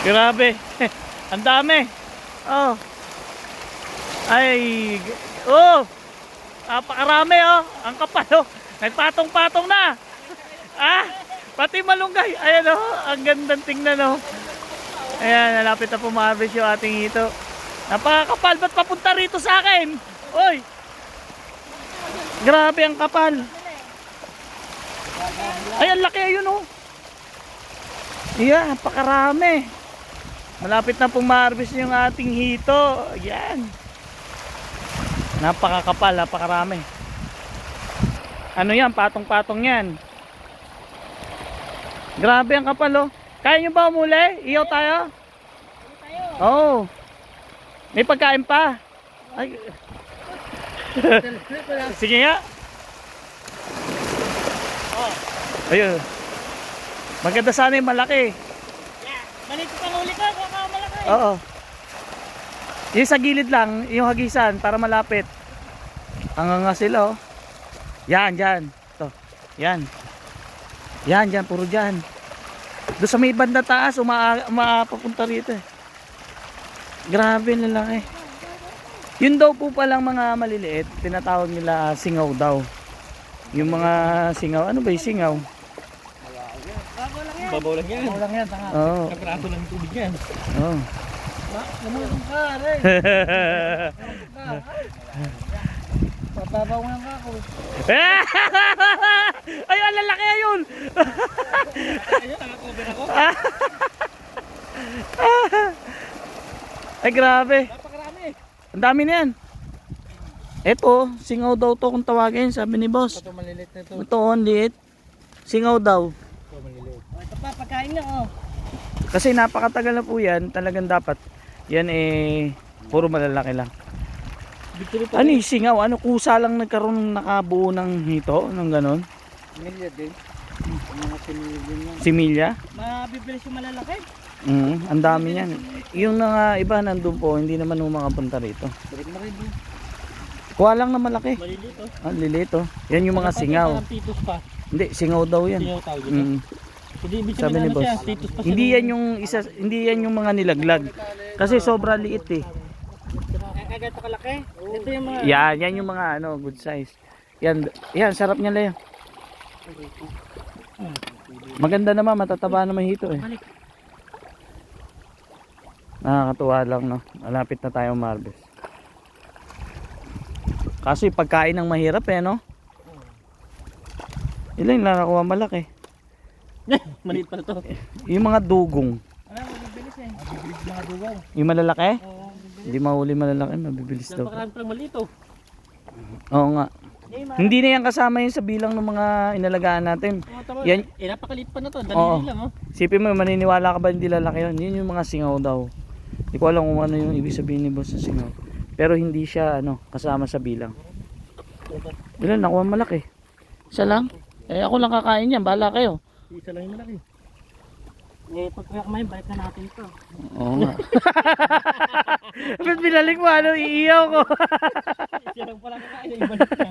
Grabe. Ang dami. Oh. Ay. Oh. Napakarami oh. Ang kapal oh. Nagpatong-patong na. Ah. Pati malunggay. Ayan oh. Ang gandang tingnan oh. Ayan, nalapit na pumarvest yung ating ito. Napakakapal. Ba't papunta rito sa akin? Oy. Grabe ang kapal. Ay, ang laki ayun oh. Yeah, napakarami. Malapit na pong ma-harvest yung ating hito. Ayan. Napakakapal, napakarami. Ano yan? Patong-patong yan. Grabe ang kapal oh. Kaya nyo ba umuli? Iyaw tayo? Oo. Oh. May pagkain pa. Ay. Sige nga. Ayun. Maganda sana yung malaki. Malito pang huli ko, kuha ka malaki. Oo. Yung sa gilid lang, yung hagisan para malapit. Ang nga sila oh. Yan, yan. To. Yan. Yan, yan, puro dyan. Doon sa may banda taas, uma umapapunta rito eh. Grabe lalaki. Yun daw po palang mga maliliit, tinatawag nila singaw daw. Yung mga singaw, ano ba yung singaw? Babaw lang yan. Kulang yan, tanga. Oo. Kapraso lang yung tubig yan. Oh. Namulong ka, rin. Pababaw nga ka ako. Ay, ang lalaki ayun! Ayun, nakakover ako. Ay, grabe. Napakarami. Ang dami na yan. Eto, singaw daw to kung tawagin, sabi ni boss. Ito malilit na ito. Ito, on liit. Singaw daw. Ito malilit. Oh, oh. Kasi napakatagal na po yan, talagang dapat. Yan eh, puro malalaki lang. Ano yung singaw? Ano kusa lang nagkaroon nakabuo ng hito? Ng ganon? Milya din. Mga sinilid din yan. Similya? Mabibilis yung malalaki. Mm, ang dami yan. Yung mga iba nandun po, hindi naman mo makapunta rito. Balik mo rin din. Kuha lang na malaki. Malilito. Ah, lilito. Yan yung mga singaw. Pa. Hindi, singaw daw yan. Singaw tawag dito. Mm. Hindi, ibig Sabi ni ano boss. Hindi yan yung isa, hindi yan yung mga nilaglag. Kasi sobra liit eh. Ganito kalaki. Ito yung mga... Yan, yan yung mga ano, good size. Yan, yan, sarap niya lang. Maganda naman, matataba naman hito eh. Nakakatuwa lang no. Malapit na tayo harvest. Kaso yung pagkain ng mahirap eh no. Ilan yung nakakuha malaki. Maliit pa na to. Yung mga dugong. Ano, mabibilis eh. Bibilig mga dugaw. Yung malalaki. Oo, mabibilis. Hindi mahuli malalaki, mabibilis daw. Napakarami palang malito. Oo nga. Hindi na yan kasama yun sa bilang ng mga inalagaan natin. Oh, tama. Yan- Eh, napakaliit pa na to. Dali lang, oh. Sipin mo, maniniwala ka ba hindi lalaki yun? Yun yung mga singaw daw. Hindi ko alam kung ano yung ibig sabihin ni boss sa singaw. Pero hindi siya ano, kasama sa bilang. Ilan nakuha malaki? Isa lang? Eh ako lang kakain yan, bahala kayo. Isa lang yung malaki. Eh, pag kumain, balik na natin to. Oo nga. Ba't binalik mo ano, iiyaw ko. Isa lang pala kakain, yung balik na.